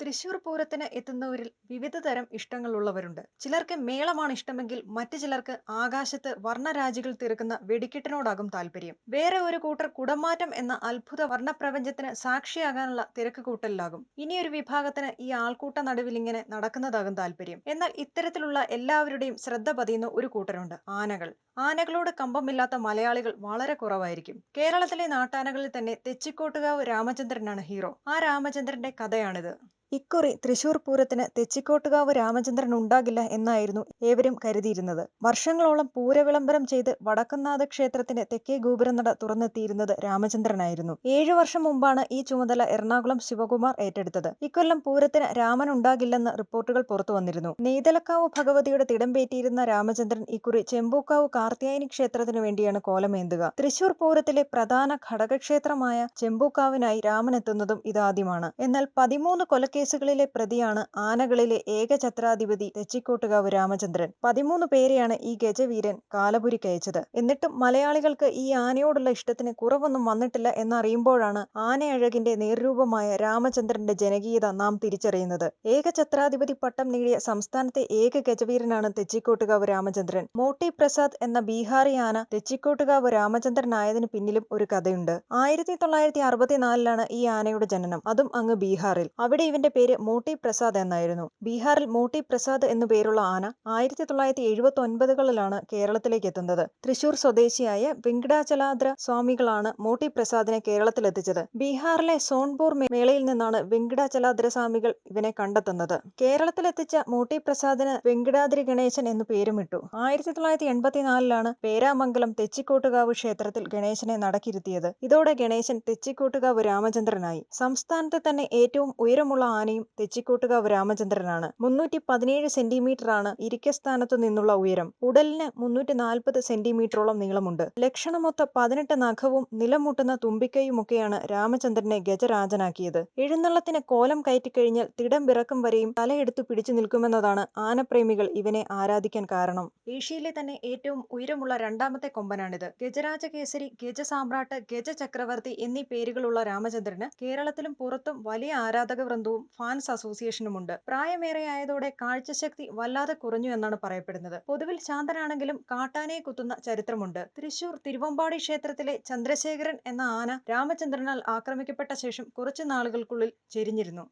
തൃശൂർ പൂരത്തിന് എത്തുന്നവരിൽ വിവിധ തരം ഇഷ്ടങ്ങളുള്ളവരുണ്ട്. ചിലർക്ക് മേളമാണ് ഇഷ്ടമെങ്കിൽ മറ്റു ചിലർക്ക് ആകാശത്ത് വർണരാജികൾ തീർക്കുന്ന വെടിക്കെട്ടിനോടാകും താല്പര്യം. വേറെ ഒരു കൂട്ടർ കുടമാറ്റം എന്ന അത്ഭുത വർണപ്രപഞ്ചത്തിന് സാക്ഷിയാകാനുള്ള തിരക്ക് കൂട്ടലിലാകും. ഇനിയൊരു വിഭാഗത്തിന് ഈ ആൾക്കൂട്ട നടുവിൽ ഇങ്ങനെ നടക്കുന്നതാകും താല്പര്യം. എന്നാൽ ഇത്തരത്തിലുള്ള എല്ലാവരുടെയും ശ്രദ്ധ പതിയുന്ന ഒരു കൂട്ടരുണ്ട് ആനകൾ. ആനകളോട് കമ്പമില്ലാത്ത മലയാളികൾ വളരെ കുറവായിരിക്കും. കേരളത്തിലെ നാട്ടാനകളിൽ തന്നെ തെച്ചിക്കോട്ടുകാവ് രാമചന്ദ്രനാണ് ഹീറോ. ആ രാമചന്ദ്രന്റെ കഥയാണിത്. ഇക്കുറി തൃശൂർ പൂരത്തിന് തെച്ചിക്കോട്ടുകാവ് രാമചന്ദ്രൻ ഉണ്ടാകില്ല എന്നായിരുന്നു ഏവരും കരുതിയിരുന്നത്. വർഷങ്ങളോളം പൂരവിളംബരം ചെയ്ത് വടക്കുംനാഥ ക്ഷേത്രത്തിന്റെ തെക്കേ ഗോപുരനട തുറന്നെത്തിയിരുന്നത് രാമചന്ദ്രനായിരുന്നു. ഏഴു വർഷം മുമ്പാണ് ഈ ചുമതല എറണാകുളം ശിവകുമാർ ഏറ്റെടുത്തത്. ഇക്കൊല്ലം പൂരത്തിന് രാമൻ ഉണ്ടാകില്ലെന്ന് റിപ്പോർട്ടുകൾ പുറത്തു വന്നിരുന്നു. നെയ്തലക്കാവ് ഭഗവതിയുടെ തിടമ്പേറ്റിയിരുന്ന രാമചന്ദ്രൻ ഇക്കുറി ചെമ്പൂക്കാവ് കാർത്തിയായനി ക്ഷേത്രത്തിനു വേണ്ടിയാണ് കോലമേന്തുക. തൃശൂർ പൂരത്തിലെ പ്രധാന ഘടകക്ഷേത്രമായ ചെമ്പൂക്കാവിനായി രാമൻ എത്തുന്നതും ഇതാദ്യമാണ്. എന്നാൽ പതിമൂന്ന് കൊലക്കേസുകളിലെ പ്രതിയാണ് ആനകളിലെ ഏക ഛത്രാധിപതി തെച്ചിക്കോട്ടുകാവ് രാമചന്ദ്രൻ. പതിമൂന്ന് പേരെയാണ് ഈ ഗജവീരൻ കാലപുരിക്കയച്ചത് എന്നിട്ടും മലയാളികൾക്ക് ഈ ആനയോടുള്ള ഇഷ്ടത്തിന് കുറവൊന്നും വന്നിട്ടില്ല എന്നറിയുമ്പോഴാണ് ആനയഴകിന്റെ നേർരൂപമായ രാമചന്ദ്രന്റെ ജനകീയത നാം തിരിച്ചറിയുന്നത്. ഏക ഛത്രാധിപതി പട്ടം നേടിയ സംസ്ഥാനത്തെ ഏക ഗജവീരനാണ് തെച്ചിക്കോട്ടുകാവ് രാമചന്ദ്രൻ. മോട്ടി പ്രസാദ് എന്ന ബീഹാറി ആന തെച്ചിക്കോട്ടുകാവ് രാമചന്ദ്രനായതിനു പിന്നിലും ഒരു കഥയുണ്ട്. ആയിരത്തി തൊള്ളായിരത്തി അറുപത്തിനാലിലാണ് ഈ ആനയുടെ ജനനം. അതും അങ്ങ് ബീഹാറിൽ. അവിടെ ഇവന്റെ പേര് മോട്ടി പ്രസാദ് എന്നായിരുന്നു. ബീഹാറിൽ മോട്ടി പ്രസാദ് എന്നു പേരുള്ള ആന ആയിരത്തി തൊള്ളായിരത്തി എഴുപത്തി ഒൻപതുകളിലാണ് കേരളത്തിലേക്ക് എത്തുന്നത് തൃശൂർ സ്വദേശിയായ വെങ്കടാചലാദ്ര സ്വാമികളാണ് മോട്ടി പ്രസാദിനെ കേരളത്തിലെത്തിച്ചത്. ബീഹാറിലെ സോൺപൂർ മേളയിൽ നിന്നാണ് വെങ്കടാചലാദ്ര സ്വാമികൾ ഇവനെ കണ്ടെത്തുന്നത്. കേരളത്തിലെത്തിച്ച മോട്ടി പ്രസാദിന് വെങ്കടാദ്രി ഗണേശൻ എന്നു പേരുമിട്ടു. ആയിരത്തി തൊള്ളായിരത്തി എൺപത്തിനാലിലാണ് പേരാമംഗലം തെച്ചിക്കോട്ടുകാവ് ക്ഷേത്രത്തിൽ ഗണേശനെ നടക്കിരുത്തിയത്. ഇതോടെ ഗണേശൻ തെച്ചിക്കോട്ടുകാവ് രാമചന്ദ്രനായി. സംസ്ഥാനത്തെ തന്നെ ഏറ്റവും ഉയരമുള്ള ആനയും തെച്ചിക്കോട്ടുകാവ് രാമചന്ദ്രനാണ്. മുന്നൂറ്റി പതിനേഴ് സെന്റിമീറ്റർ ആണ് ഇരിക്കസ്ഥാനത്തു നിന്നുള്ള ഉയരം. ഉടലിന് മുന്നൂറ്റി നാൽപ്പത് സെന്റിമീറ്ററോളം നീളമുണ്ട്. ലക്ഷണമൊത്ത പതിനെട്ട് നഖവും നിലമുട്ടുന്ന തുമ്പിക്കൈയുമൊക്കെയാണ് രാമചന്ദ്രനെ ഗജരാജനാക്കിയത്. എഴുന്നള്ളത്തിന് കോലം കയറ്റിക്കഴിഞ്ഞാൽ തിടം വിറക്കും വരെയും തലയെടുത്തു പിടിച്ചു നിൽക്കുമെന്നതാണ് ആനപ്രേമികൾ ഇവനെ ആരാധിക്കാൻ കാരണം. ഏഷ്യയിലെ തന്നെ ഏറ്റവും ഉയരമുള്ള രണ്ടാമത്തെ കൊമ്പനാണിത്. ഗജരാജകേസരി ഗജസാമ്രാട്ട് ഗജചക്രവർത്തി എന്നീ പേരുകളുള്ള രാമചന്ദ്രന് കേരളത്തിലും പുറത്തും വലിയ ആരാധക വൃന്ദവും ഫാൻസ് അസോസിയേഷനുമുണ്ട്. പ്രായമേറെ ആയതോടെ കാഴ്ചശക്തി വല്ലാതെ കുറഞ്ഞു എന്നാണ് പറയപ്പെടുന്നത്. പൊതുവിൽ ശാന്തനാണെങ്കിലും കാട്ടാനയെ കുത്തുന്ന ചരിത്രമുണ്ട്. തൃശൂർ തിരുവമ്പാടി ക്ഷേത്രത്തിലെ ചന്ദ്രശേഖരൻ എന്ന ആന രാമചന്ദ്രനാൽ ആക്രമിക്കപ്പെട്ട ശേഷം കുറച്ചു നാളുകൾക്കുള്ളിൽ ചെരിഞ്ഞിരുന്നു.